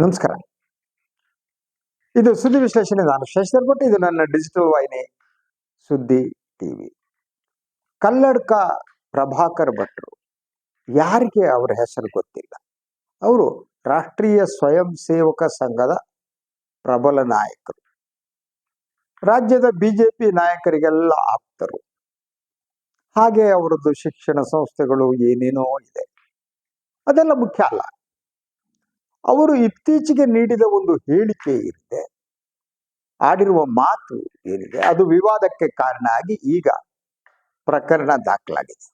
ನಮಸ್ಕಾರ. ಇದು ಸುದ್ದಿ ವಿಶ್ಲೇಷಣೆ ನಾನು ಶಶಿಧರ್ ಭಟ್. ಇದು ನನ್ನ ಡಿಜಿಟಲ್ ವಾಹಿನಿ ಸುದ್ದಿ ಟಿವಿ. ಕಲ್ಲಡ್ಕ ಪ್ರಭಾಕರ್ ಭಟ್ರು ಯಾರಿಗೆ ಅವರ ಹೆಸರು ಗೊತ್ತಿಲ್ಲ? ಅವರು ರಾಷ್ಟ್ರೀಯ ಸ್ವಯಂ ಸೇವಕ ಸಂಘದ ಪ್ರಬಲ ನಾಯಕರು. ರಾಜ್ಯದ ಬಿಜೆಪಿ ನಾಯಕರಿಗೆಲ್ಲ ಆಪ್ತರು. ಹಾಗೆ ಅವರದ್ದು ಶಿಕ್ಷಣ ಸಂಸ್ಥೆಗಳು ಏನೇನೋ ಇದೆ. ಅದೆಲ್ಲ ಮುಖ್ಯ ಅಲ್ಲ. ಅವರು ಇತ್ತೀಚೆಗೆ ನೀಡಿದ ಒಂದು ಹೇಳಿಕೆ ಇದೆ ಆಡಿರುವ ಮಾತು ಏನಿದೆ? ಅದು ವಿವಾದಕ್ಕೆ ಕಾರಣ ಆಗಿ ಈಗ ಪ್ರಕರಣ ದಾಖಲಾಗಿದೆ.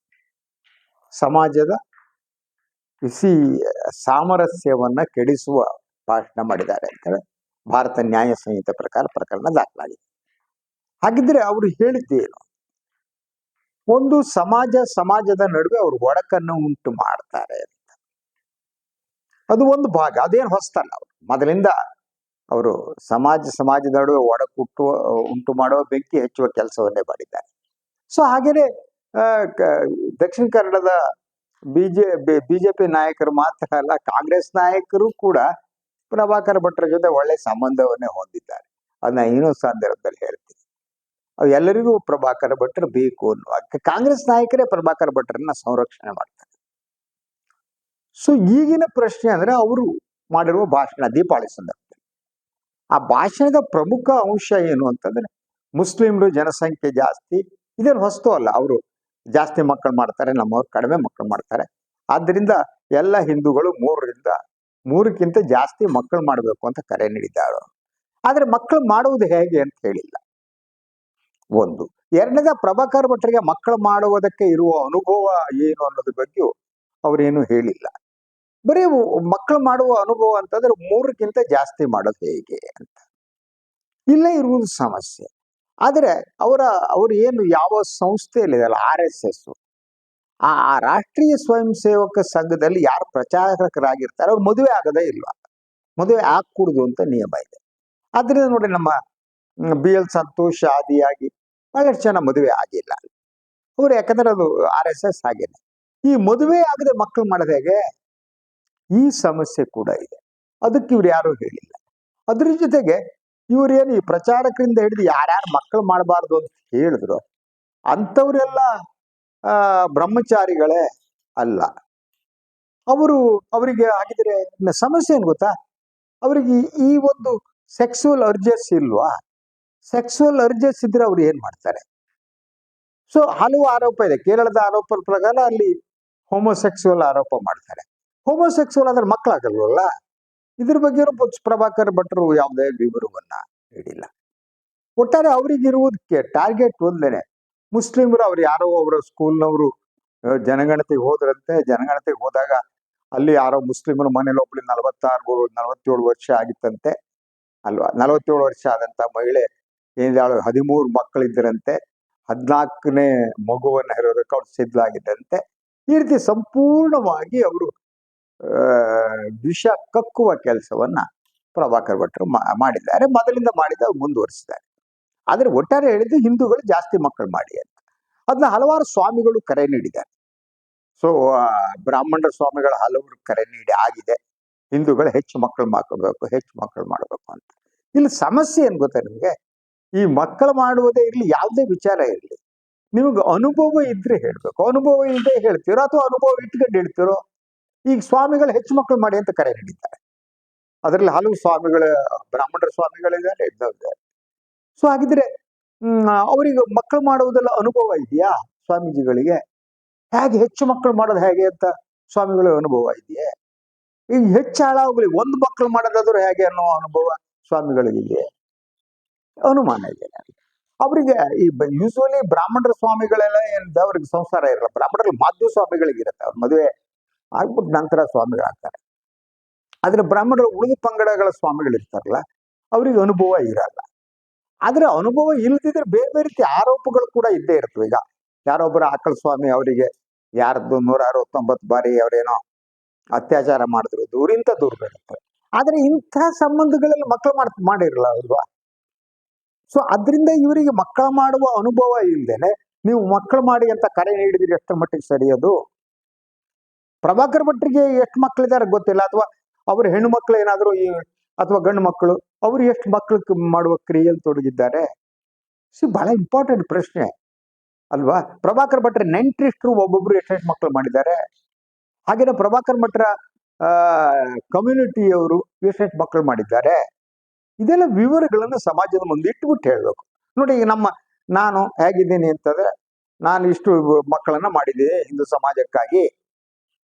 ಸಮಾಜದ ಬಿಸಿ ಸಾಮರಸ್ಯವನ್ನ ಕೆಡಿಸುವ ಭಾಷಣ ಮಾಡಿದ್ದಾರೆ ಅಂತೇಳಿ ಭಾರತ ನ್ಯಾಯ ಸಂಹಿತೆ ಪ್ರಕಾರ ಪ್ರಕರಣ ದಾಖಲಾಗಿದೆ. ಹಾಗಿದ್ರೆ ಅವರು ಹೇಳಿದ್ದೇನು ಒಂದು ಸಮಾಜ, ಸಮಾಜದ ನಡುವೆ ಅವರು ಒಡಕನ್ನು ಉಂಟು ಮಾಡ್ತಾರೆ ಅದು ಒಂದು ಭಾಗ, ಅದೇನು ಹೊಸ್ತಲ್ಲ ಅವರು. ಮೊದಲಿಂದ ಅವರು ಸಮಾಜ, ಸಮಾಜದ ನಡುವೆ ಒಡಕುಟ್ಟು ಉಂಟು ಮಾಡುವ ಬೆಂಕಿ ಹೆಚ್ಚುವ ಕೆಲಸವನ್ನೇ ಮಾಡಿದ್ದಾರೆ. ಸೊ ಹಾಗೇನೆ ದಕ್ಷಿಣ ಕನ್ನಡದ ಬಿಜೆ ಬಿಜೆಪಿ ನಾಯಕರು ಮಾತ್ರ ಅಲ್ಲ, ಕಾಂಗ್ರೆಸ್ ನಾಯಕರು ಕೂಡ ಪ್ರಭಾಕರ್ ಭಟ್ರ ಜೊತೆ ಒಳ್ಳೆ ಸಂಬಂಧವನ್ನೇ ಹೊಂದಿದ್ದಾರೆ. ಅದನ್ನ ಇನ್ನೊಂದು ಸಂದರ್ಭದಲ್ಲಿ ಹೇಳ್ತೀನಿ. ಎಲ್ಲರಿಗೂ ಪ್ರಭಾಕರ್ ಭಟ್ರು ಬೇಕು ಅನ್ನುವ, ಕಾಂಗ್ರೆಸ್ ನಾಯಕರೇ ಪ್ರಭಾಕರ್ ಭಟ್ರನ್ನ ಸಂರಕ್ಷಣೆ ಮಾಡ್ತಾರೆ. ಸೊ ಈಗಿನ ಪ್ರಶ್ನೆ ಅಂದ್ರೆ ಅವರು ಮಾಡಿರುವ ಭಾಷಣ, ದೀಪಾವಳಿ ಸಂದರ್ಭದಲ್ಲಿ. ಆ ಭಾಷಣದ ಪ್ರಮುಖ ಅಂಶ ಏನು ಅಂತಂದ್ರೆ, ಮುಸ್ಲಿಮ್ರು ಜನಸಂಖ್ಯೆ ಜಾಸ್ತಿ, ಇದೇನು ಹೊಸ್ತು ಅಲ್ಲ, ಅವರು ಜಾಸ್ತಿ ಮಕ್ಕಳು ಮಾಡ್ತಾರೆ, ನಮ್ಮವ್ರು ಕಡಿಮೆ ಮಕ್ಕಳು ಮಾಡ್ತಾರೆ. ಆದ್ದರಿಂದ ಎಲ್ಲ ಹಿಂದೂಗಳು ಮೂರರಿಂದ, ಮೂರಕ್ಕಿಂತ ಜಾಸ್ತಿ ಮಕ್ಕಳು ಮಾಡಬೇಕು ಅಂತ ಕರೆ ನೀಡಿದ್ದಾರೆ. ಆದರೆ ಮಕ್ಕಳು ಮಾಡುವುದು ಹೇಗೆ ಅಂತ ಹೇಳಿಲ್ಲ. ಒಂದು, ಎರಡನೇದ ಪ್ರಭಾಕರ್ ಭಟ್ರಿಗೆ ಮಕ್ಕಳು ಮಾಡುವುದಕ್ಕೆ ಇರುವ ಅನುಭವ ಏನು ಅನ್ನೋದ್ರ ಬಗ್ಗೆಯೂ ಅವರೇನು ಹೇಳಿಲ್ಲ. ಬರೀ ಮಕ್ಕಳು ಮಾಡುವ ಅನುಭವ ಅಂತಂದ್ರೆ ಮೂರಕ್ಕಿಂತ ಜಾಸ್ತಿ ಮಾಡೋದು ಹೇಗೆ ಅಂತ. ಇಲ್ಲೇ ಇರುವುದು ಸಮಸ್ಯೆ. ಆದರೆ ಅವರ, ಅವರು ಏನು ಯಾವ ಸಂಸ್ಥೆಯಲ್ಲಿದೆಯಲ್ಲ, ಆರ್ ಎಸ್ ಎಸ್ ಆ ರಾಷ್ಟ್ರೀಯ ಸ್ವಯಂ ಸೇವಕ ಸಂಘದಲ್ಲಿ ಯಾರು ಪ್ರಚಾರಕರಾಗಿರ್ತಾರೆ, ಅವ್ರು ಮದುವೆ ಆಗದೇ ಇಲ್ವಾ ಮದುವೆ ಆಗ್ಕೂಡುದು ಅಂತ ನಿಯಮ ಇದೆ. ಆದ್ರಿಂದ ನೋಡಿ ನಮ್ಮ ಬಿ ಎಲ್ ಸಂತೋಷ್ ಆದಿಯಾಗಿ ಬಹಳಷ್ಟು ಜನ ಮದುವೆ ಆಗಿಲ್ಲ. ಅವ್ರು ಯಾಕಂದ್ರೆ ಅದು ಆರ್ ಎಸ್ ಎಸ್ ಹಾಗೇನೆ. ಈ ಮದುವೆ ಆಗದೆ ಮಕ್ಕಳು ಮಾಡೋದು ಹೇಗೆ? ಈ ಸಮಸ್ಯೆ ಕೂಡ ಇದೆ. ಅದಕ್ಕೆ ಇವ್ರು ಯಾರು ಹೇಳಿಲ್ಲ. ಅದ್ರ ಜೊತೆಗೆ ಇವ್ರೇನು ಈ ಪ್ರಚಾರಕರಿಂದ ಹಿಡಿದು ಯಾರ್ಯಾರು ಮಕ್ಕಳು ಮಾಡಬಾರ್ದು ಅಂತ ಹೇಳಿದ್ರು, ಅಂಥವ್ರೆಲ್ಲ, ಆ, ಬ್ರಹ್ಮಚಾರಿಗಳೇ ಅಲ್ಲ. ಅವರು, ಅವರಿಗೆ ಹಾಗಿದ್ರೆ ಸಮಸ್ಯೆ ಏನು ಗೊತ್ತಾ? ಅವರಿಗೆ ಈ ಒಂದು ಸೆಕ್ಸುವಲ್ ಅರ್ಜಸ್ ಇಲ್ವಾ? ಸೆಕ್ಸುವಲ್ ಅರ್ಜಸ್ ಇದ್ರೆ ಅವ್ರು ಏನ್ ಮಾಡ್ತಾರೆ? ಸೊ ಹಲವು ಆರೋಪ ಇದೆ. ಕೇರಳದ ಆರೋಪದ ಪ್ರಕಾರ ಅಲ್ಲಿ ಹೋಮೋಸೆಕ್ಸುವಲ್ ಆರೋಪ ಮಾಡ್ತಾರೆ. ಹೋಮೋಸೆಕ್ಸುವಲ್ ಅಂದ್ರೆ ಮಕ್ಕಳಾಗಲ್ವಲ್ಲ ಇದ್ರ ಬಗ್ಗೆ ಪ್ರಭಾಕರ್ ಭಟ್ರು ಯಾವುದೇ ವಿವರವನ್ನ ನೀಡಿಲ್ಲ. ಒಟ್ಟಾರೆ ಅವರಿಗಿರುವುದಕ್ಕೆ ಟಾರ್ಗೆಟ್ ಒಂದೇನೆ. ಮುಸ್ಲಿಮರು ಅವ್ರು ಯಾರೋ ಅವರ ಸ್ಕೂಲ್ನವರು ಜನಗಣತಿಗೆ ಹೋದ್ರಂತೆ, ಜನಗಣತಿಗೆ ಹೋದಾಗ ಅಲ್ಲಿ ಯಾರೋ ಮುಸ್ಲಿಮರು ಮನೇಲಿ ಒಬ್ಳು ನಲವತ್ತಾರು, ನಲವತ್ತೇಳು ವರ್ಷ ಆಗಿತ್ತಂತೆ. ಅಲ್ವಾ? ನಲವತ್ತೇಳು ವರ್ಷ ಆದಂತ ಮಹಿಳೆ ಏನಿದಾಳು ಹದಿಮೂರು ಮಕ್ಕಳಿದ್ದರಂತೆ. ಹದಿನಾಲ್ಕನೇ ಮಗುವನ್ನು ಹೆರೋದಕ್ಕೆ ಅವ್ರು ಸಿದ್ಧಲಾಗಿದ್ದಂತೆ ಈ ರೀತಿ ಸಂಪೂರ್ಣವಾಗಿ ಅವರು ವಿಷ ಕಕ್ಕುವ ಕೆಲಸವನ್ನ ಪ್ರಭಾಕರ್ ಭಟ್ರು ಮಾಡಿದ್ದಾರೆ. ಮೊದಲಿಂದ ಮಾಡಿದ, ಮುಂದುವರಿಸಿದ್ದಾರೆ. ಆದ್ರೆ ಒಟ್ಟಾರೆ ಹೇಳಿದ್ದು ಹಿಂದೂಗಳು ಜಾಸ್ತಿ ಮಕ್ಕಳು ಮಾಡಿ ಅಂತ. ಅದನ್ನ ಹಲವಾರು ಸ್ವಾಮಿಗಳು ಕರೆ ನೀಡಿದ್ದಾರೆ. ಸೊ ಬ್ರಾಹ್ಮಣರ ಸ್ವಾಮಿಗಳ ಹಲವರು ಕರೆ ನೀಡಿ ಆಗಿದೆ. ಹಿಂದೂಗಳು ಹೆಚ್ಚು ಮಕ್ಕಳು ಮಾಡ್ಕೊಳ್ಬೇಕು, ಹೆಚ್ಚು ಮಕ್ಕಳು ಮಾಡಬೇಕು ಅಂತ. ಇಲ್ಲಿ ಸಮಸ್ಯೆ ಏನು ಗೊತ್ತಾ ನಿಮಗೆ? ಈ ಮಕ್ಕಳು ಮಾಡುವುದೇ ಇರಲಿ, ಯಾವುದೇ ವಿಚಾರ ಇರಲಿ, ನಿಮಗೆ ಅನುಭವ ಇದ್ರೆ ಹೇಳ್ಬೇಕು. ಅನುಭವ ಇಲ್ಲದೆ ಹೇಳ್ತೀರೋ ಅಥವಾ ಅನುಭವ ಇಟ್ಕೊಂಡು ಹೇಳ್ತೀರೋ? ಈಗ ಸ್ವಾಮಿಗಳು ಹೆಚ್ಚು ಮಕ್ಕಳು ಮಾಡಿ ಅಂತ ಕರೆ ನೀಡಿದ್ದಾರೆ. ಅದರಲ್ಲಿ ಹಲವು ಸ್ವಾಮಿಗಳ ಬ್ರಾಹ್ಮಣರ ಸ್ವಾಮಿಗಳಿದ್ದಾರೆ ಇದ್ದಾರೆ ಸೊ ಹಾಗಿದ್ರೆ ಅವರಿಗೆ ಮಕ್ಕಳು ಮಾಡುವುದೆಲ್ಲ ಅನುಭವ ಇದೆಯಾ ಸ್ವಾಮೀಜಿಗಳಿಗೆ? ಹೇಗೆ ಹೆಚ್ಚು ಮಕ್ಕಳು ಮಾಡೋದು ಹೇಗೆ ಅಂತ ಸ್ವಾಮಿಗಳ ಅನುಭವ ಇದೆಯೇ? ಈಗ ಹೆಚ್ಚು ಹಾಳಾಗಲಿ ಒಂದು ಮಕ್ಕಳು ಮಾಡೋದಾದ್ರೂ ಹೇಗೆ ಅನ್ನೋ ಅನುಭವ ಸ್ವಾಮಿಗಳಿಗಿದೆ? ಅನುಮಾನ ಇದೆ ಅವರಿಗೆ ಈ ಯೂಶುವಲಿ ಬ್ರಾಹ್ಮಣರ ಸ್ವಾಮಿಗಳೆಲ್ಲ ಏನಿದೆ, ಅವ್ರಿಗೆ ಸಂಸಾರ ಇರಲ್ಲ. ಬ್ರಾಹ್ಮಣರಲ್ಲಿ ಮಾಧ್ಯ ಸ್ವಾಮಿಗಳಿಗಿರುತ್ತೆ. ಅವ್ರ ಮದುವೆ ಆಗ್ಬಿಟ್ಟು ನಂತರ ಸ್ವಾಮಿಗಳಾಗ್ತಾರೆ ಆದ್ರೆ ಬ್ರಾಹ್ಮಣರ ಉಳಿದ ಪಂಗಡಗಳ ಸ್ವಾಮಿಗಳು ಇರ್ತಾರಲ್ಲ ಅವ್ರಿಗೆ ಅನುಭವ ಇರಲ್ಲ. ಆದ್ರೆ ಅನುಭವ ಇಲ್ದಿದ್ರೆ ಬೇರೆ ಬೇರೆ ರೀತಿ ಆರೋಪಗಳು ಕೂಡ ಇದ್ದೇ ಇರ್ತವೆ. ಈಗ ಯಾರೊಬ್ಬರ ಆಕಳ ಸ್ವಾಮಿ ಅವರಿಗೆ ಯಾರದ್ದು ನೂರ ಅರವತ್ತೊಂಬತ್ತು ಬಾರಿ ಅವರೇನೋ ಅತ್ಯಾಚಾರ ಮಾಡಿದ್ರು ದೂರಿಂದ ದೂರ ಬರುತ್ತೆ ಆದ್ರೆ ಇಂಥ ಸಂಬಂಧಗಳಲ್ಲಿ ಮಕ್ಕಳು ಮಾಡ್, ಮಾಡಿರಲ್ಲ ಅಲ್ವಾ? ಸೊ ಅದರಿಂದ ಇವರಿಗೆ ಮಕ್ಕಳು ಮಾಡುವ ಅನುಭವ ಇಲ್ಲದೇನೆ ನೀವು ಮಕ್ಕಳು ಮಾಡಿ ಅಂತ ಕರೆ ನೀಡಿದ್ರೆ ಎಷ್ಟರ ಮಟ್ಟಿಗೆ ಸರಿಯದು? ಪ್ರಭಾಕರ್ ಭಟ್ರಿಗೆ ಎಷ್ಟು ಮಕ್ಕಳಿದ್ದಾರೆ ಗೊತ್ತಿಲ್ಲ. ಅಥವಾ ಅವ್ರ ಹೆಣ್ಣು ಮಕ್ಕಳು ಏನಾದರೂ ಈ ಅಥವಾ ಗಂಡು ಮಕ್ಕಳು ಅವರು ಎಷ್ಟು ಮಕ್ಕಳು ಮಾಡುವ ಕ್ರಿಯೆಯಲ್ಲಿ ತೊಡಗಿದ್ದಾರೆ? ಸಿ, ಬಹಳ ಇಂಪಾರ್ಟೆಂಟ್ ಪ್ರಶ್ನೆ. ಅಲ್ವಾ? ಪ್ರಭಾಕರ್ ಭಟ್ರ ನೆಂಟ್ರಿಷ್ಟ್ರು ಒಬ್ಬೊಬ್ರು ಎಷ್ಟೆಷ್ಟು ಮಕ್ಕಳು ಮಾಡಿದ್ದಾರೆ? ಹಾಗೇನೆ ಪ್ರಭಾಕರ್ ಭಟ್ರ ಕಮ್ಯುನಿಟಿಯವರು ಎಷ್ಟೆಷ್ಟು ಮಕ್ಕಳು ಮಾಡಿದ್ದಾರೆ? ಇದೆಲ್ಲ ವಿವರಗಳನ್ನು ಸಮಾಜದ ಮುಂದೆ ಇಟ್ಬಿಟ್ಟು ಹೇಳಬೇಕು. ನೋಡಿ, ಈಗ ನಮ್ಮ, ನಾನು ಹೇಗಿದ್ದೀನಿ ಅಂತಂದ್ರೆ, ನಾನು ಇಷ್ಟು ಮಕ್ಕಳನ್ನ ಮಾಡಿದ್ದೀನಿ ಹಿಂದೂ ಸಮಾಜಕ್ಕಾಗಿ.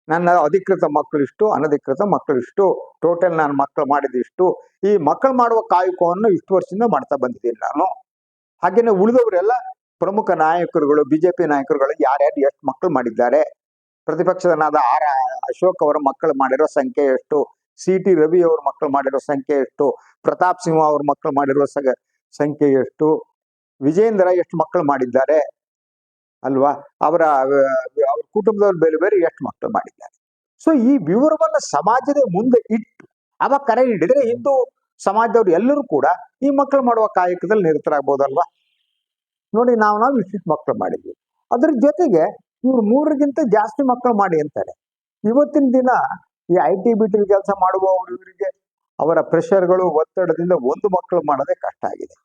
ನನ್ನ ಅಧಿಕೃತ ಮಕ್ಕಳಿಷ್ಟು, ಅನಧಿಕೃತ ಮಕ್ಕಳಿಷ್ಟು ಟೋಟಲ್ ನಾನು ಮಕ್ಕಳು ಮಾಡಿದಿಷ್ಟು, ಈ ಮಕ್ಕಳು ಮಾಡುವ ಕಾಯಕವನ್ನು ಇಷ್ಟು ವರ್ಷದಿಂದ ಮಾಡ್ತಾ ಬಂದಿದ್ದೀನಿ ನಾನು. ಹಾಗೇನೆ ಉಳಿದವರೆಲ್ಲ ಪ್ರಮುಖ ನಾಯಕರುಗಳು, ಬಿಜೆಪಿ ನಾಯಕರುಗಳು ಯಾರ್ಯಾರು ಎಷ್ಟು ಮಕ್ಕಳು ಮಾಡಿದ್ದಾರೆ? ಪ್ರತಿಪಕ್ಷದನಾದ ಆರ್ ಅಶೋಕ್ ಅವರ ಮಕ್ಕಳು ಮಾಡಿರೋ ಸಂಖ್ಯೆ ಎಷ್ಟು? ಸಿ ಟಿ ರವಿ ಅವ್ರ ಮಕ್ಕಳು ಮಾಡಿರೋ ಸಂಖ್ಯೆ ಎಷ್ಟು? ಪ್ರತಾಪ್ ಸಿಂಹ ಅವ್ರ ಮಕ್ಕಳು ಮಾಡಿರೋ ಸಂಖ್ಯೆ ಎಷ್ಟು? ವಿಜೇಂದ್ರ ಎಷ್ಟು ಮಕ್ಕಳು ಮಾಡಿದ್ದಾರೆ? ಅಲ್ವಾ? ಅವರ ಅವ್ರ ಕುಟುಂಬದವ್ರು ಬೇರೆ ಬೇರೆ ಎಷ್ಟು ಮಕ್ಕಳು ಮಾಡಿದ್ದಾರೆ? ಸೊ ಈ ವಿವರವನ್ನ ಸಮಾಜದ ಮುಂದೆ ಇಟ್ಟು ಅವಾಗ ಕರೆ ಹಿಡಿದ್ರೆ ಹಿಂದೂ ಸಮಾಜದವ್ರು ಎಲ್ಲರೂ ಕೂಡ ಈ ಮಕ್ಕಳು ಮಾಡುವ ಕಾಯಕದಲ್ಲಿ ನಿರತರಾಗ್ಬೋದಲ್ವಾ? ನೋಡಿ ನಾವು ನಾವು ಇಷ್ಟಿಷ್ಟು ಮಕ್ಕಳು ಮಾಡಿದ್ವಿ. ಅದ್ರ ಜೊತೆಗೆ ಇವ್ರು ಮೂರಕ್ಕಿಂತ ಜಾಸ್ತಿ ಮಕ್ಕಳು ಮಾಡಿ ಅಂತಾರೆ. ಇವತ್ತಿನ ದಿನ ಈ ಐ ಟಿ ಬಿ ಕೆಲಸ ಮಾಡುವವರು ಇವರಿಗೆ ಅವರ ಪ್ರೆಷರ್ಗಳು ಒತ್ತಡದಿಂದ ಒಂದು ಮಕ್ಕಳು ಮಾಡೋದೇ ಕಷ್ಟ ಆಗಿದೆ.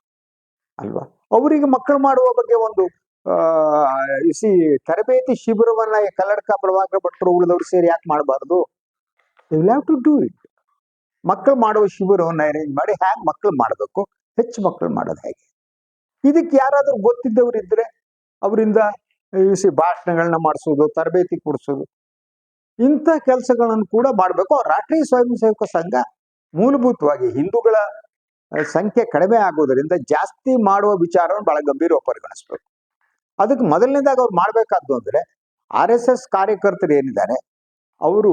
ಅಲ್ವಾ? ಅವರಿಗೆ ಮಕ್ಕಳು ಮಾಡುವ ಬಗ್ಗೆ ಒಂದು ಸಿ ತರಬೇತಿ ಶಿಬಿರವನ್ನ ಈ ಕಲ್ಲಡ್ಕ ಪ್ರಭಾಕರ ಭಟ್ರು ಉಳಿದವರು ಸೇರಿ ಯಾಕೆ ಮಾಡಬಾರ್ದು? You have to do it ಮಕ್ಕಳು ಮಾಡುವ ಶಿಬಿರವನ್ನ ಅರೇಂಜ್ ಮಾಡಿ ಹ್ಯಾಂಗ್ ಮಕ್ಕಳು ಮಾಡಬೇಕು? ಹೆಚ್ಚು ಮಕ್ಕಳು ಮಾಡೋದು ಹೇಗೆ? ಇದಕ್ಕೆ ಯಾರಾದರೂ ಗೊತ್ತಿದ್ದವರು ಇದ್ರೆ ಅವರಿಂದ ಸಿ ಭಾಷಣಗಳನ್ನ ಮಾಡಿಸೋದು, ತರಬೇತಿ ಕೊಡಿಸೋದು. ಇಂಥ ಕೆಲಸಗಳನ್ನು ಕೂಡ ಮಾಡಬೇಕು. ರಾಷ್ಟ್ರೀಯ ಸ್ವಯಂ ಸೇವಕ ಸಂಘ ಮೂಲಭೂತವಾಗಿ ಹಿಂದೂಗಳ ಸಂಖ್ಯೆ ಕಡಿಮೆ ಆಗೋದರಿಂದ ಜಾಸ್ತಿ ಮಾಡುವ ವಿಚಾರವನ್ನು ಬಹಳ ಗಂಭೀರವಾಗಿ ಪರಿಗಣಿಸ್ಬೇಕು. ಅದಕ್ಕೆ ಮೊದಲನೇದಾಗ ಅವ್ರು ಮಾಡಬೇಕಾದ್ದು ಅಂದ್ರೆ ಆರ್ ಎಸ್ ಎಸ್ ಕಾರ್ಯಕರ್ತರು ಏನಿದ್ದಾರೆ, ಅವರು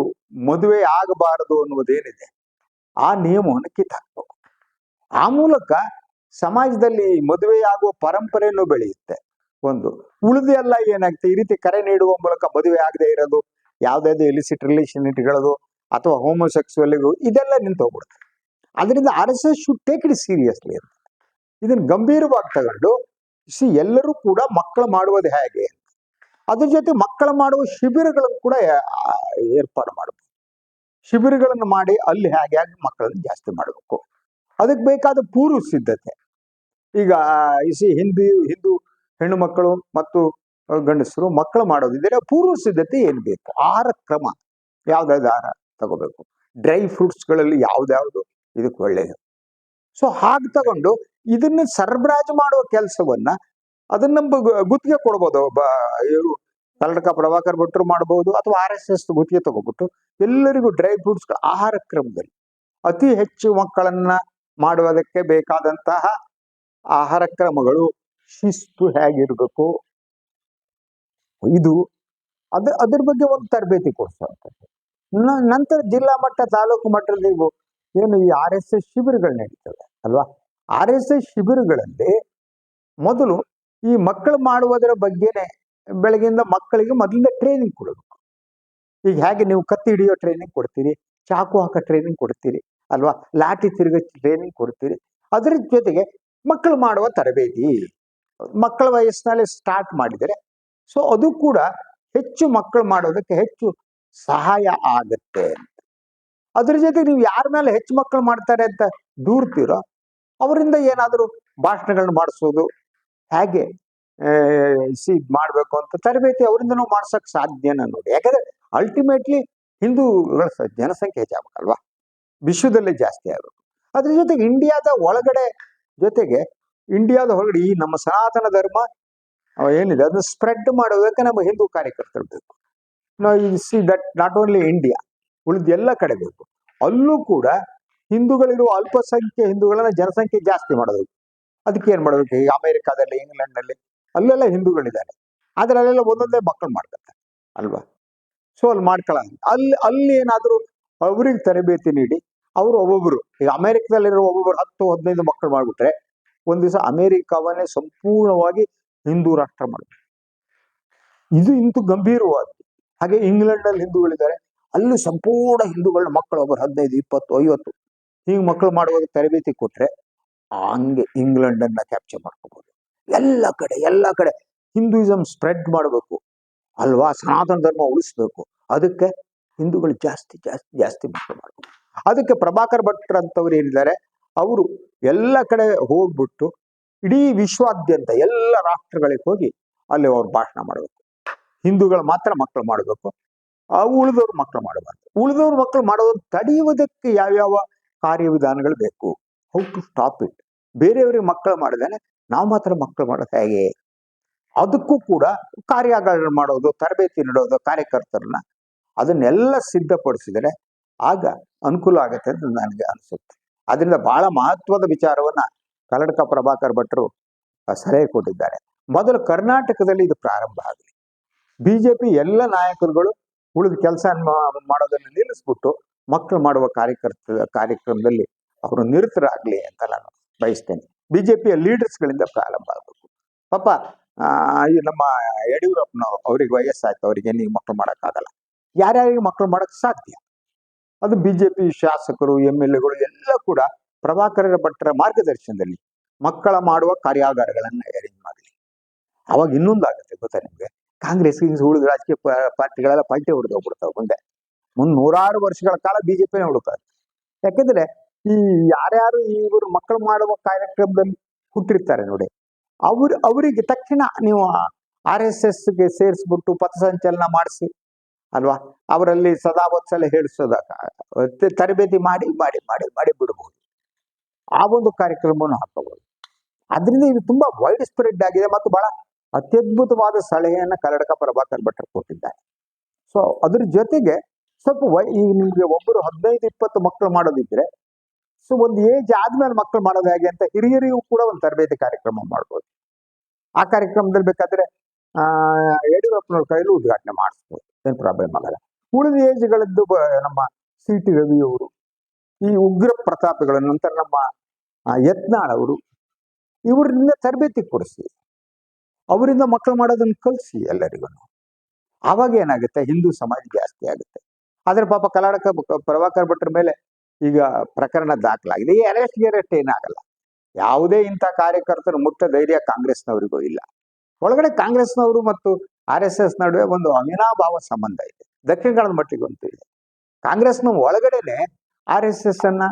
ಮದುವೆ ಆಗಬಾರದು ಅನ್ನುವುದೇನಿದೆ ಆ ನಿಯಮವನ್ನು ಕಿತ್ತಾಕ್ಬೇಕು. ಆ ಮೂಲಕ ಸಮಾಜದಲ್ಲಿ ಮದುವೆಯಾಗುವ ಪರಂಪರೆಯನ್ನು ಬೆಳೆಯುತ್ತೆ. ಒಂದು ಉಳಿದೆಲ್ಲ ಏನಾಗುತ್ತೆ ಈ ರೀತಿ ಕರೆ ನೀಡುವ ಮೂಲಕ ಮದುವೆ ಆಗದೆ ಇರೋದು, ಯಾವುದಾದ್ರು ಎಲಿಸಿಟ್ ರಿಲೇಷನ್ ಇಟ್ಕೊಳ್ಳೋದು ಅಥವಾ ಹೋಮೋಸೆಕ್ಸುವಲಿಗೂ ಇದೆಲ್ಲ ನಿಂತು ಹೋಗ್ಬಿಡುತ್ತೆ ಅದರಿಂದ R S S should take it seriously ಅಂತ. ಇದನ್ನು ಗಂಭೀರವಾಗಿ ತಗೊಂಡು ಸಿ ಎಲ್ಲರೂ ಕೂಡ ಮಕ್ಕಳು ಮಾಡುವುದು ಹೇಗೆ? ಅದ್ರ ಜೊತೆ ಮಕ್ಕಳು ಮಾಡುವ ಶಿಬಿರಗಳನ್ನು ಕೂಡ ಏರ್ಪಾಡು ಮಾಡಬೇಕು. ಶಿಬಿರಗಳನ್ನು ಮಾಡಿ ಅಲ್ಲಿ ಹೇಗೆ ಹೇಗೆ ಮಕ್ಕಳನ್ನು ಜಾಸ್ತಿ ಮಾಡಬೇಕು. ಅದಕ್ಕೆ ಬೇಕಾದ ಪೂರ್ವ ಸಿದ್ಧತೆ. ಈಗ ಇಸಿ ಹಿಂದಿ, ಹಿಂದೂ ಹೆಣ್ಣು ಮಕ್ಕಳು ಮತ್ತು ಗಂಡಸರು ಮಕ್ಕಳು ಮಾಡೋದಿದ್ದರೆ ಪೂರ್ವ ಸಿದ್ಧತೆ ಏನು ಬೇಕು? ಆಹಾರ ಕ್ರಮ. ಯಾವ್ದಾವ್ದು ಆಹಾರ ತಗೋಬೇಕು. ಡ್ರೈ ಫ್ರೂಟ್ಸ್ಗಳಲ್ಲಿ ಯಾವ್ದಾವುದು ಇದಕ್ಕೆ ಒಳ್ಳೆಯದು. ಸೊ ಹಾಗೆ ತಗೊಂಡು ಇದನ್ನ ಸರಬರಾಜು ಮಾಡುವ ಕೆಲಸವನ್ನ ಅದನ್ನ ಗುತ್ತಿಗೆ ಕೊಡ್ಬೋದು. ಇವರು ಕರ್ನಾಟಕ ಪ್ರಭಾಕರ್ ಭಟ್ರು ಮಾಡ್ಬೋದು ಅಥವಾ ಆರ್ ಎಸ್ ಎಸ್ ಗುತ್ತಿಗೆ ತಗೋಬಿಟ್ಟು ಎಲ್ಲರಿಗೂ ಡ್ರೈ ಫ್ರೂಟ್ಸ್ ಆಹಾರ ಕ್ರಮದಲ್ಲಿ ಅತಿ ಹೆಚ್ಚು ಮಕ್ಕಳನ್ನ ಮಾಡುವುದಕ್ಕೆ ಬೇಕಾದಂತಹ ಆಹಾರ ಕ್ರಮಗಳು ಶಿಸ್ತು ಹೇಗಿರ್ಬೇಕು? ಇದು ಅದ, ಅದ್ರ ಬಗ್ಗೆ ಒಂದು ತರಬೇತಿ ಕೊಡಿಸುವಂಥದ್ದು ನಂತರ ಜಿಲ್ಲಾ ಮಟ್ಟ, ತಾಲೂಕು ಮಟ್ಟದಲ್ಲಿ ಏನು ಈ ಆರ್ ಎಸ್ ಎಸ್ ಶಿಬಿರಗಳು ನಡೀತವೆ ಅಲ್ವಾ? ಆರ್ ಎಸ್ ಎಸ್ ಶಿಬಿರಗಳಲ್ಲಿ ಮೊದಲು ಈ ಮಕ್ಕಳು ಮಾಡುವುದರ ಬಗ್ಗೆನೆ ಬೆಳಗಿಂದ ಮಕ್ಕಳಿಗೆ ಮೊದಲಿಂದ ಟ್ರೈನಿಂಗ್ ಕೊಡಬೇಕು ಈಗ ಹೇಗೆ ನೀವು ಕತ್ತಿ ಹಿಡಿಯೋ ಟ್ರೈನಿಂಗ್ ಕೊಡ್ತೀರಿ, ಚಾಕು ಹಾಕೋ ಟ್ರೈನಿಂಗ್ ಕೊಡ್ತೀರಿ, ಅಲ್ವಾ? ಲಾಠಿ ತಿರುಗ ಟ್ರೈನಿಂಗ್ ಕೊಡ್ತೀರಿ. ಅದರ ಜೊತೆಗೆ ಮಕ್ಕಳು ಮಾಡುವ ತರಬೇತಿ. ಮಕ್ಕಳ ವಯಸ್ಸಿನಲ್ಲಿ ಸ್ಟಾರ್ಟ್ ಮಾಡಿದರೆ ಸೊ ಅದು ಕೂಡ ಹೆಚ್ಚು ಮಕ್ಕಳು ಮಾಡೋದಕ್ಕೆ ಹೆಚ್ಚು ಸಹಾಯ ಆಗುತ್ತೆ ಅದ್ರ ಜೊತೆಗೆ ನೀವು ಯಾರ ಮೇಲೆ ಹೆಚ್ಚು ಮಕ್ಕಳು ಮಾಡ್ತಾರೆ ಅಂತ ದೂರ್ತಿರೋ ಅವರಿಂದ ಏನಾದರೂ ಭಾಷಣಗಳನ್ನ ಮಾಡಿಸೋದು ಹೇಗೆ ಸಿ ಮಾಡಬೇಕು ಅಂತ ತರಬೇತಿ ಅವರಿಂದನೂ ಮಾಡ್ಸೋಕ್ಕೆ ಸಾಧ್ಯನ ನೋಡಿ. ಯಾಕಂದರೆ ಅಲ್ಟಿಮೇಟ್ಲಿ ಹಿಂದೂಗಳ ಜನಸಂಖ್ಯೆ ಹೆಚ್ಚಾಗಬೇಕಲ್ವಾ? ವಿಶ್ವದಲ್ಲೇ ಜಾಸ್ತಿ ಆಗಬೇಕು ಅದ್ರ ಜೊತೆಗೆ ಇಂಡಿಯಾದ ಒಳಗಡೆ ಜೊತೆಗೆ ಇಂಡಿಯಾದ ಹೊರಗಡೆ ಈ ನಮ್ಮ ಸನಾತನ ಧರ್ಮ ಏನಿದೆ, ಅದನ್ನ ಸ್ಪ್ರೆಡ್ ಮಾಡೋದಕ್ಕೆ ನಮ್ಮ ಹಿಂದೂ ಕಾರ್ಯಕರ್ತರು ಬೇಕು. ನಾವು see that not only India ಉಳಿದ ಎಲ್ಲ ಕಡೆ ಬೇಕು. ಅಲ್ಲೂ ಕೂಡ ಹಿಂದೂಗಳಿರುವ ಅಲ್ಪಸಂಖ್ಯೆ ಹಿಂದೂಗಳನ್ನ ಜನಸಂಖ್ಯೆ ಜಾಸ್ತಿ ಮಾಡೋದು. ಅದಕ್ಕೆ ಏನು ಮಾಡಬೇಕು ಈಗ ಅಮೆರಿಕಾದಲ್ಲಿ, ಇಂಗ್ಲೆಂಡ್ನಲ್ಲಿ ಅಲ್ಲೆಲ್ಲ ಹಿಂದೂಗಳಿದ್ದಾರೆ. ಆದ್ರೆ ಅಲ್ಲೆಲ್ಲ ಒಂದೊಂದೇ ಮಕ್ಕಳು ಮಾಡ್ತಾರೆ, ಅಲ್ವಾ? ಸೊ ಅಲ್ಲಿ ಮಾಡ್ಕೊಳ್ಳ ಅಲ್ಲಿ ಅಲ್ಲಿ ಏನಾದರೂ ಅವ್ರಿಗೆ ತರಬೇತಿ ನೀಡಿ, ಅವರು ಒಬ್ಬೊಬ್ರು ಈಗ ಅಮೆರಿಕದಲ್ಲಿರೋ ಒಬ್ಬೊಬ್ರು ಹತ್ತು, ಹದಿನೈದು ಮಕ್ಕಳು ಮಾಡ್ಬಿಟ್ರೆ ಒಂದ್ ದಿವಸ ಅಮೆರಿಕವನ್ನೇ ಸಂಪೂರ್ಣವಾಗಿ ಹಿಂದೂ ರಾಷ್ಟ್ರ ಮಾಡಬೇಕು ಇದು ಇಂತು ಗಂಭೀರವಾದ ಹಾಗೆ ಇಂಗ್ಲೆಂಡ್ ಅಲ್ಲಿ ಹಿಂದೂಗಳಿದ್ದಾರೆ. ಅಲ್ಲಿ ಸಂಪೂರ್ಣ ಹಿಂದೂಗಳ ಮಕ್ಕಳು ಒಬ್ಬರು ಹದಿನೈದು, ಇಪ್ಪತ್ತು, ಐವತ್ತು. ಹೀಗೆ ಮಕ್ಕಳು ಮಾಡುವಾಗ ತರಬೇತಿ ಕೊಟ್ರೆ ಹಂಗೆ ಇಂಗ್ಲೆಂಡ್ ಅನ್ನ ಕ್ಯಾಪ್ಚರ್ ಮಾಡ್ಕೋಬಹುದು ಎಲ್ಲ ಕಡೆ ಎಲ್ಲ ಕಡೆ ಹಿಂದೂಯಿಸಮ್ ಸ್ಪ್ರೆಡ್ ಮಾಡಬೇಕು. ಅಲ್ವಾ? ಸನಾತನ ಧರ್ಮ ಉಳಿಸ್ಬೇಕು. ಅದಕ್ಕೆ ಹಿಂದೂಗಳು ಜಾಸ್ತಿ ಜಾಸ್ತಿ ಜಾಸ್ತಿ ಮಕ್ಕಳು ಮಾಡಬೇಕು. ಅದಕ್ಕೆ ಪ್ರಭಾಕರ್ ಭಟ್ರ ಅಂತವ್ರು ಏನಿದ್ದಾರೆ, ಅವರು ಎಲ್ಲ ಕಡೆ ಹೋಗ್ಬಿಟ್ಟು ಇಡೀ ವಿಶ್ವಾದ್ಯಂತ ಎಲ್ಲ ರಾಷ್ಟ್ರಗಳಿಗೆ ಹೋಗಿ ಅಲ್ಲಿ ಅವ್ರು ಭಾಷಣ ಮಾಡಬೇಕು. ಹಿಂದೂಗಳು ಮಾತ್ರ ಮಕ್ಕಳು ಮಾಡಬೇಕು. ಆ ಉಳಿದವ್ರು ಮಕ್ಕಳು ಮಾಡಬಾರ್ದು. ಉಳಿದವ್ರು ಮಕ್ಕಳು ಮಾಡೋದನ್ನು ತಡೆಯುವುದಕ್ಕೆ ಯಾವ್ಯಾವ ಕಾರ್ಯವಿಧಾನಗಳು ಬೇಕು. ಹೌ ಟು ಸ್ಟಾಪ್ ಇಟ್ ಬೇರೆಯವರಿಗೆ ಮಕ್ಕಳು ಮಾಡಿದಾನೆ ನಾವು ಮಾತ್ರ ಮಕ್ಕಳು ಮಾಡೋದು ಹೇಗೆ? ಅದಕ್ಕೂ ಕೂಡ ಕಾರ್ಯಾಗಾರ ಮಾಡೋದು, ತರಬೇತಿ ನೀಡೋದು ಕಾರ್ಯಕರ್ತರನ್ನ, ಅದನ್ನೆಲ್ಲ ಸಿದ್ಧಪಡಿಸಿದರೆ ಆಗ ಅನುಕೂಲ ಆಗುತ್ತೆ ಅಂತ ನನಗೆ ಅನಿಸುತ್ತೆ. ಅದರಿಂದ ಬಹಳ ಮಹತ್ವದ ವಿಚಾರವನ್ನ ಕಲಡಕ ಪ್ರಭಾಕರ್ ಭಟ್ರು ಸಲಹೆ ಕೊಟ್ಟಿದ್ದಾರೆ. ಮೊದಲು ಕರ್ನಾಟಕದಲ್ಲಿ ಇದು ಪ್ರಾರಂಭ ಆಗಲಿ. ಬಿಜೆಪಿ ಎಲ್ಲ ನಾಯಕರುಗಳು ಉಳಿದ ಕೆಲಸ ಮಾಡೋದನ್ನು ನಿಲ್ಲಿಸ್ಬಿಟ್ಟು ಮಕ್ಕಳು ಮಾಡುವ ಕಾರ್ಯಕರ್ತ, ಕಾರ್ಯಕ್ರಮದಲ್ಲಿ ಅವರು ನಿರತರಾಗಲಿ ಅಂತ ನಾನು ಬಯಸ್ತೇನೆ. ಬಿಜೆಪಿಯ ಲೀಡರ್ಸ್ಗಳಿಂದ ಪ್ರಾರಂಭ ಆಗಬೇಕು. ಪಾಪ ನಮ್ಮ ಯಡಿಯೂರಪ್ಪನ ಅವ್ರಿಗೆ ವಯಸ್ಸಾಯ್ತು, ಅವರಿಗೆ ನೀವು ಮಕ್ಕಳು ಮಾಡೋಕ್ಕಾಗಲ್ಲ. ಯಾರ್ಯಾರಿಗೆ ಮಕ್ಕಳು ಮಾಡೋಕ್ಕೆ ಸಾಧ್ಯ? ಅದು ಬಿಜೆಪಿ ಶಾಸಕರು ಎಂ ಎಲ್ ಎಗಳು ಎಲ್ಲ ಕೂಡ ಪ್ರಭಾಕರ ಭಟ್ಟರ ಮಾರ್ಗದರ್ಶನದಲ್ಲಿ ಮಕ್ಕಳ ಮಾಡುವ ಕಾರ್ಯಾಗಾರಗಳನ್ನು ಅರೇಂಜ್ ಮಾಡಲಿ. ಅವಾಗ ಇನ್ನೊಂದಾಗುತ್ತೆ ಗೊತ್ತಾ ನಿಮಗೆ? ಕಾಂಗ್ರೆಸ್ ಉಳಿದ ರಾಜಕೀಯ ಪಾರ್ಟಿಗಳೆಲ್ಲ ಪಲ್ಟೆ ಹೊಡೆದು ಹೋಗ್ಬಿಡ್ತಾವೆ ಮುಂದೆ. ಮುಂದೆ ನೂರಾರು ವರ್ಷಗಳ ಕಾಲ ಬಿಜೆಪಿನೇ ಹುಡುಕಾರೆ ಯಾಕೆಂದ್ರೆ ಈ ಯಾರ್ಯಾರು ಇವರು ಮಕ್ಕಳು ಮಾಡುವ ಕಾರ್ಯಕ್ರಮದಲ್ಲಿ ಹುಟ್ಟಿರ್ತಾರೆ ನೋಡಿ. ಅವ್ರ, ಅವರಿಗೆ ತಕ್ಷಣ ನೀವು ಆರ್ ಎಸ್ ಎಸ್ಗೆ ಸೇರಿಸ್ಬಿಟ್ಟು ಪಥಸಂಚಲನ ಮಾಡಿಸಿ, ಅಲ್ವಾ? ಅವರಲ್ಲಿ ಸದಾ ವತ್ಸಲ ಹೇಳಿಸೋದ ತರಬೇತಿ ಮಾಡಿ ಮಾಡಿ ಮಾಡಿ ಮಾಡಿ ಬಿಡಬಹುದು ಆ ಒಂದು ಕಾರ್ಯಕ್ರಮವನ್ನು ಹಾಕಬಹುದು ಅದರಿಂದ ಇದು ತುಂಬಾ ವೈಡ್ ಸ್ಪ್ರೆಡ್ ಆಗಿದೆ ಮತ್ತು ಬಹಳ ಅತ್ಯದ್ಭುತವಾದ ಸಲಹೆಯನ್ನು ಕನ್ನಡಕ ಪ್ರಭಾಕರ್ ಭಟ್ರು ಕೊಟ್ಟಿದ್ದಾರೆ. ಸೊ ಅದ್ರ ಜೊತೆಗೆ ಸ್ವಲ್ಪ ವೈ ಈಗ ನಿಮಗೆ ಒಬ್ಬರು ಹದಿನೈದು, ಇಪ್ಪತ್ತು ಮಕ್ಕಳು ಮಾಡೋದಿದ್ರೆ, ಸೊ ಒಂದು ಏಜ್ ಆದ್ಮೇಲೆ ಮಕ್ಕಳು ಮಾಡೋದು ಹೇಗೆ ಅಂತ ಹಿರಿಯರಿಗೂ ಕೂಡ ಒಂದು ತರಬೇತಿ ಕಾರ್ಯಕ್ರಮ ಮಾಡ್ಬೋದು. ಆ ಕಾರ್ಯಕ್ರಮದಲ್ಲಿ ಬೇಕಾದ್ರೆ, ಆ, ಯಡಿಯೂರಪ್ಪನವ್ರ ಕೈಲೂ ಉದ್ಘಾಟನೆ ಮಾಡಿಸ್ಬೋದು. ಏನು ಪ್ರಾಬ್ಲಮ್ ಆಗಲ್ಲ. ಉಳಿದ ಏಜ್ಗಳದ್ದು ನಮ್ಮ ಸಿ ಟಿ ರವಿಯವರು, ಈ ಉಗ್ರ ಪ್ರತಾಪಗಳ ನಂತರ ನಮ್ಮ ಯತ್ನಾಳ್ ಅವರು ಇವರಿಂದ ತರಬೇತಿ ಕೊಡಿಸಿ. ಅವರಿಂದ ಮಕ್ಕಳು ಮಾಡೋದನ್ನು ಕಲಿಸಿ ಎಲ್ಲರಿಗೂ ಆವಾಗ ಏನಾಗುತ್ತೆ? ಹಿಂದೂ ಸಮಾಜ ಜಾಸ್ತಿ ಆಗುತ್ತೆ. ಆದ್ರೆ ಪಾಪ ಕಲಾಡಕ ಪ್ರಭಾಕರ್ ಭಟ್ರ ಮೇಲೆ ಈಗ ಪ್ರಕರಣ ದಾಖಲಾಗಿದೆ. ಈ ಅರೆಸ್ಟ್ ಗಿರೆಸ್ಟ್ ಏನಾಗಲ್ಲ. ಯಾವುದೇ ಇಂಥ ಕಾರ್ಯಕರ್ತರು ಮುಕ್ತ ಧೈರ್ಯ ಕಾಂಗ್ರೆಸ್ನವರಿಗೂ ಇಲ್ಲ. ಒಳಗಡೆ ಕಾಂಗ್ರೆಸ್ನವರು ಮತ್ತು ಆರ್ ಎಸ್ ಎಸ್ ನಡುವೆ ಒಂದು ಅವಿನಾಭಾವ ಸಂಬಂಧ ಇದೆ. ದಕ್ಷಿಣ ಕನ್ನಡ ಮಟ್ಟಿಗಂತೂ ಇದೆ ಕಾಂಗ್ರೆಸ್ನ ಒಳಗಡೆನೆ ಆರ್ ಎಸ್ ಎಸ್ ಅನ್ನ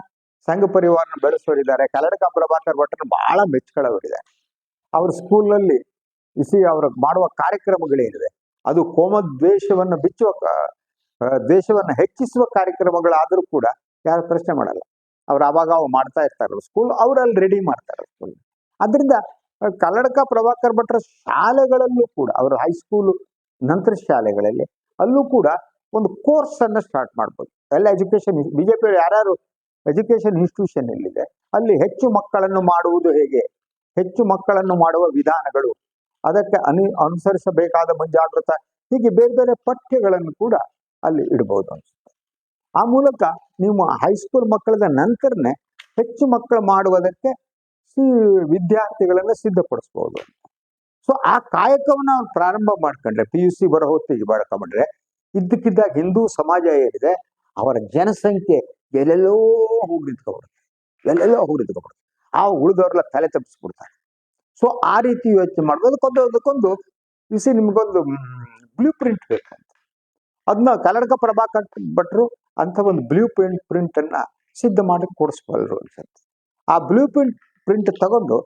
ಸಂಘ ಪರಿವಾರನ ಬೆಳೆಸೋರಿದ್ದಾರೆ. ಕನ್ನಡಕ ಪ್ರಭಾಕರ್ ಭಟ್ರನ್ನ ಬಹಳ ಮೆಚ್ಕೊಳ್ಳೋರಿದ್ದಾರೆ ಅವ್ರ ಸ್ಕೂಲ್ನಲ್ಲಿ ಇಸಿ ಅವ್ರ ಮಾಡುವ ಕಾರ್ಯಕ್ರಮಗಳೇನಿದೆ. ಅದು ಕೋಮದ್ವೇಷವನ್ನು ಬಿಚ್ಚುವ ದ್ವೇಷವನ್ನು ಹೆಚ್ಚಿಸುವ ಕಾರ್ಯಕ್ರಮಗಳಾದರೂ ಕೂಡ ಯಾರು ಪ್ರಶ್ನೆ ಮಾಡಲ್ಲ. ಅವ್ರು ಅವಾಗ ಅವು ಮಾಡ್ತಾ ಇರ್ತಾರೆ ಸ್ಕೂಲ್ ಅವರಲ್ಲಿ ರೆಡಿ ಮಾಡ್ತಾರೆ ಸ್ಕೂಲ್ ಅದರಿಂದ ಕನ್ನಡಕ ಪ್ರಭಾಕರ್ ಭಟ್ರ ಶಾಲೆಗಳಲ್ಲೂ ಕೂಡ, ಅವರು ಹೈಸ್ಕೂಲು ನಂತರ ಶಾಲೆಗಳಲ್ಲಿ ಅಲ್ಲೂ ಕೂಡ ಒಂದು ಕೋರ್ಸ್ ಅನ್ನ ಸ್ಟಾರ್ಟ್ ಮಾಡ್ಬೋದು. ಎಲ್ಲ ಎಜುಕೇಶನ್ ಬಿಜೆಪಿ ಯಾರ್ಯಾರು ಎಜುಕೇಶನ್ ಇನ್ಸ್ಟಿಟ್ಯೂಷನ್ ಎಲ್ಲಿದೆ ಅಲ್ಲಿ ಹೆಚ್ಚು ಮಕ್ಕಳನ್ನು ಮಾಡುವುದು ಹೇಗೆ? ಹೆಚ್ಚು ಮಕ್ಕಳನ್ನು ಮಾಡುವ ವಿಧಾನಗಳು. ಅದಕ್ಕೆ ಅನು, ಅನುಸರಿಸಬೇಕಾದ ಮುಂಜಾಗ್ರತಾ, ಹೀಗೆ ಬೇರೆ ಬೇರೆ ಪಠ್ಯಗಳನ್ನು ಕೂಡ ಅಲ್ಲಿ ಇಡಬಹುದು ಅನ್ಸುತ್ತೆ. ಆ ಮೂಲಕ ನೀವು ಹೈಸ್ಕೂಲ್ ಮಕ್ಕಳದ ನಂತರನೇ ಹೆಚ್ಚು ಮಕ್ಕಳು ಮಾಡುವುದಕ್ಕೆ ವಿದ್ಯಾರ್ಥಿಗಳನ್ನ ಸಿದ್ಧಪಡಿಸ್ಬೋದು. ಸೊ ಆ ಕಾಯಕವನ್ನ ಪ್ರಾರಂಭ ಮಾಡ್ಕೊಂಡ್ರೆ ಪಿ ಯು ಸಿ ಬರೋ ಹೊತ್ತಿಗೆ ಮಾಡ್ಕೊಂಡ್ರೆ ಇದ್ದಕ್ಕಿದ್ದಾಗ ಹಿಂದೂ ಸಮಾಜ ಏನಿದೆ, ಅವರ ಜನಸಂಖ್ಯೆ ಎಲ್ಲೆಲ್ಲೋ ಹೋಗಿ ನಿಂತ್ಕೊಬಿಡುತ್ತೆ. ಎಲ್ಲೆಲ್ಲೋ ಹೋಗಿ ನಿಂತ್ಕೊಬಿಡುತ್ತೆ. ಆ ಉಳಿದವ್ರಲ್ಲ ತಲೆ ತಪ್ಪಿಸ್ಬಿಡ್ತಾರೆ. ಸೊ ಆ ರೀತಿ ಯೋಚನೆ ಮಾಡ್ಬೋದು. ಅದಕ್ಕೊಂದು ಅದಕ್ಕೊಂದು ಸಿ ನಿಮ್ಗೊಂದು ಬ್ಲೂ ಪ್ರಿಂಟ್ ಬೇಕಂತ ಅದನ್ನ ಕನ್ನಡಕ ಪ್ರಭಾಕರ್ ಭಟ್ರು ಅಂತ ಒಂದು ಬ್ಲೂ ಪ್ರಿಂಟ್ ಪ್ರಿಂಟ್ ಅನ್ನ ಸಿದ್ಧ ಮಾಡಿ ಕೊಡಿಸ್ಬಲ್ರು ಅನ್ಸುತ್ತೆ ಆ ಬ್ಲೂ ಪ್ರಿಂಟ್ ಪ್ರಿಂಟ್ ತಗೊಂಡು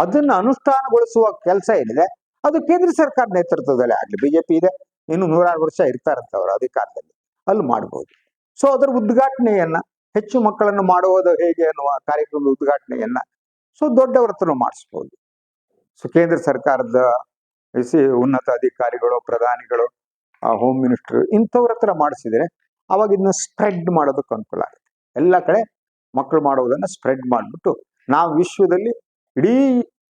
ಅದನ್ನ ಅನುಷ್ಠಾನಗೊಳಿಸುವ ಕೆಲಸ ಏನಿದೆ, ಅದು ಕೇಂದ್ರ ಸರ್ಕಾರ ನೇತೃತ್ವದಲ್ಲಿ ಆಗಲಿ ಬಿಜೆಪಿ ಇದೆ, ಇನ್ನು ನೂರಾರು ವರ್ಷ ಇರ್ತಾರಂತ ಅವರು ಅಧಿಕಾರದಲ್ಲಿ, ಅಲ್ಲಿ ಮಾಡ್ಬೋದು. ಸೊ ಅದರ ಉದ್ಘಾಟನೆಯನ್ನ, ಹೆಚ್ಚು ಮಕ್ಕಳನ್ನು ಮಾಡುವುದು ಹೇಗೆ ಅನ್ನುವ ಕಾರ್ಯಕ್ರಮದ ಉದ್ಘಾಟನೆಯನ್ನ ಸೊ ದೊಡ್ಡವರ ಹತ್ರ ಮಾಡಿಸ್ಬೋದು. ಸೊ ಕೇಂದ್ರ ಸರ್ಕಾರದ ಉನ್ನತ ಅಧಿಕಾರಿಗಳು, ಪ್ರಧಾನಿಗಳು ಹೋಮ್ ಮಿನಿಸ್ಟರ್ ಇಂಥವ್ರ ಹತ್ರ ಮಾಡಿಸಿದ್ರೆ ಅವಾಗ ಇದನ್ನ ಸ್ಪ್ರೆಡ್ ಮಾಡೋದಕ್ಕೆ ಅನುಕೂಲ ಆಗುತ್ತೆ. ಎಲ್ಲ ಕಡೆ ಮಕ್ಕಳು ಮಾಡೋದನ್ನ ಸ್ಪ್ರೆಡ್ ಮಾಡಿಬಿಟ್ಟು ನಾವು ವಿಶ್ವದಲ್ಲಿ, ಇಡೀ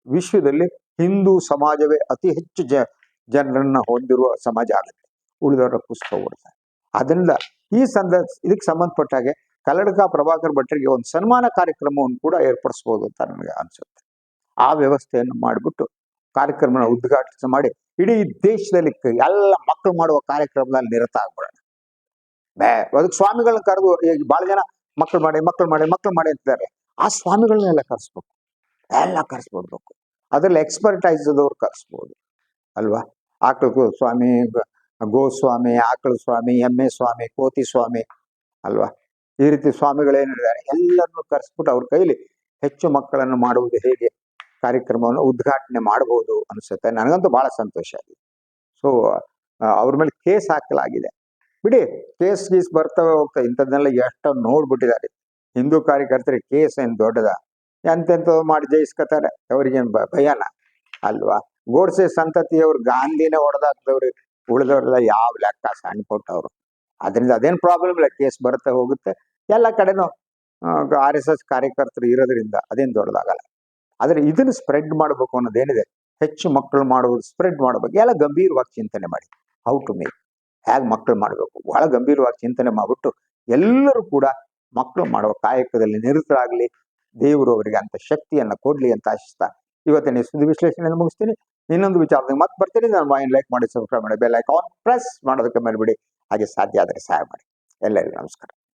ವಿಶ್ವದಲ್ಲಿ ಹಿಂದೂ ಸಮಾಜವೇ ಅತಿ ಹೆಚ್ಚು ಜ, ಜನರನ್ನ ಹೊಂದಿರುವ ಸಮಾಜ ಆಗುತ್ತೆ. ಉಳಿದವರ ಕುಸ್ಕೋಬಿಡ್ತಾರೆ ಅದರಿಂದ ಈ ಸಂದರ್ಭ ಇದಕ್ಕೆ ಸಂಬಂಧಪಟ್ಟ ಹಾಗೆ ಕಲ್ಲಡಕ ಪ್ರಭಾಕರ್ ಭಟ್ರಿಗೆ ಒಂದು ಸನ್ಮಾನ ಕಾರ್ಯಕ್ರಮವನ್ನು ಕೂಡ ಏರ್ಪಡಿಸ್ಬೋದು ಅಂತ ನನಗೆ ಅನಿಸುತ್ತೆ. ಆ ವ್ಯವಸ್ಥೆಯನ್ನು ಮಾಡಿಬಿಟ್ಟು ಕಾರ್ಯಕ್ರಮನ ಉದ್ಘಾಟನೆ ಮಾಡಿ ಇಡೀ ದೇಶದಲ್ಲಿ ಎಲ್ಲ ಮಕ್ಕಳು ಮಾಡುವ ಕಾರ್ಯಕ್ರಮದಲ್ಲಿ ನಿರತ ಆಗ್ಬಿಡೋಣ. ಬೇ, ಅದಕ್ಕೆ ಸ್ವಾಮಿಗಳನ್ನ ಕರೆದು ಈಗ ಭಾಳ ಜನ ಮಕ್ಕಳು ಮಾಡಿ ಮಕ್ಕಳು ಮಾಡಿ ಮಕ್ಕಳು ಮಾಡಿ ಅಂತಿದ್ದಾರೆ. ಆ ಸ್ವಾಮಿಗಳನ್ನೆಲ್ಲ ಕರೆಸ್ಬೇಕು. ಎಲ್ಲ ಕರೆಸ್ಬಿಡ್ಬೇಕು. ಅದರಲ್ಲಿ ಎಕ್ಸ್ಪರ್ಟೈಸ್ ಆದವ್ರು ಕರೆಸ್ಬೋದು. ಅಲ್ವಾ? ಆಕಳು ಸ್ವಾಮಿ ಗೋಸ್ವಾಮಿ, ಆಕಳು ಸ್ವಾಮಿ, ಎಮ್ಮೆ ಸ್ವಾಮಿ, ಕೋತಿ ಸ್ವಾಮಿ, ಅಲ್ವಾ? ಈ ರೀತಿ ಸ್ವಾಮಿಗಳೇನಿದ್ದಾರೆ, ಎಲ್ಲರನ್ನೂ ಕರೆಸ್ಬಿಟ್ಟು ಅವ್ರ ಕೈಲಿ ಹೆಚ್ಚು ಮಕ್ಕಳನ್ನು ಮಾಡುವುದು ಹೇಗೆ? ಕಾರ್ಯಕ್ರಮವನ್ನು ಉದ್ಘಾಟನೆ ಮಾಡಬಹುದು ಅನಿಸುತ್ತೆ. ನನಗಂತೂ ಬಹಳ ಸಂತೋಷ ಆಗಿದೆ ಸೊ ಅವ್ರ ಮೇಲೆ ಕೇಸ್ ಹಾಕಲಾಗಿದೆ. ಬಿಡಿ, ಕೇಸ್ ಗೀಸ್ ಬರ್ತವೆ ಹೋಗ್ತಾ ಇಂಥದ್ದನ್ನೆಲ್ಲ ಎಷ್ಟೊಂದು ನೋಡ್ಬಿಟ್ಟಿದ್ದಾರೆ. ಹಿಂದೂ ಕಾರ್ಯಕರ್ತರಿಗೆ ಕೇಸ್ ಏನು ದೊಡ್ಡದ? ಎಂತೆಂಥದ್ದು ಮಾಡಿ ಜಯಿಸ್ಕೊತಾರೆ. ಅವ್ರಿಗೇನು ಭಯನ? ಅಲ್ವಾ? ಗೋಡ್ಸೆ ಸಂತತಿಯವ್ರು ಗಾಂಧಿನೇ ಹೊಡೆದಾಕ್ದವ್ರು, ಉಳಿದವರೆಲ್ಲ ಯಾವ ಲೆಕ್ಕ ಸಣ್ಣ ಕೊಟ್ಟವ್ರು ಅದರಿಂದ ಅದೇನು ಪ್ರಾಬ್ಲಮ್ ಇಲ್ಲ. ಕೇಸ್ ಬರುತ್ತೆ, ಹೋಗುತ್ತೆ. ಎಲ್ಲ ಕಡೆನೂ ಆರ್ ಎಸ್ ಎಸ್ ಕಾರ್ಯಕರ್ತರು ಇರೋದ್ರಿಂದ ಅದೇನು ದೊಡ್ಡದಾಗಲ್ಲ. ಆದರೆ ಇದನ್ನು ಸ್ಪ್ರೆಡ್ ಮಾಡಬೇಕು ಅನ್ನೋದೇನಿದೆ? ಹೆಚ್ಚು ಮಕ್ಕಳು ಮಾಡುವುದು ಸ್ಪ್ರೆಡ್ ಮಾಡಬೇಕು. ಎಲ್ಲ ಗಂಭೀರವಾಗಿ ಚಿಂತನೆ ಮಾಡಿ. ಹೌ ಟು ಮೇಕ್ ಹೇಗೆ ಮಕ್ಕಳು ಮಾಡಬೇಕು? ಬಹಳ ಗಂಭೀರವಾಗಿ ಚಿಂತನೆ ಮಾಡಿಬಿಟ್ಟು ಎಲ್ಲರೂ ಕೂಡ ಮಕ್ಕಳು ಮಾಡುವ ಕಾಯಕದಲ್ಲಿ ನಿರತರಾಗಲಿ. ದೇವರು ಅವರಿಗೆ ಅಂತ ಶಕ್ತಿಯನ್ನು ಕೊಡಲಿ ಅಂತ ಆಶಿಸ್ತಾ. ಇವತ್ತಿನ ಸುದ್ದಿ ವಿಶ್ಲೇಷಣೆಯನ್ನು ಮುಗಿಸ್ತೀನಿ. ಇನ್ನೊಂದು ವಿಚಾರದಲ್ಲಿ ಮತ್ತೆ ಬರ್ತೀನಿ. ನಾನು ವಾಯಿನ್ ಲೈಕ್ ಮಾಡಿ ಸಬ್ಸ್ಕ್ರೈಬ್ ಮಾಡಿ ಬೆಲ್ ಐಕಾನ್ ಪ್ರೆಸ್ ಮಾಡೋದಕ್ಕೆ ಮರಿಬಿಡಿ. ಹಾಗೆ ಸಾಧ್ಯ ಆದರೆ ಸಹಾಯ ಮಾಡಿ. ಎಲ್ಲರಿಗೂ ನಮಸ್ಕಾರ.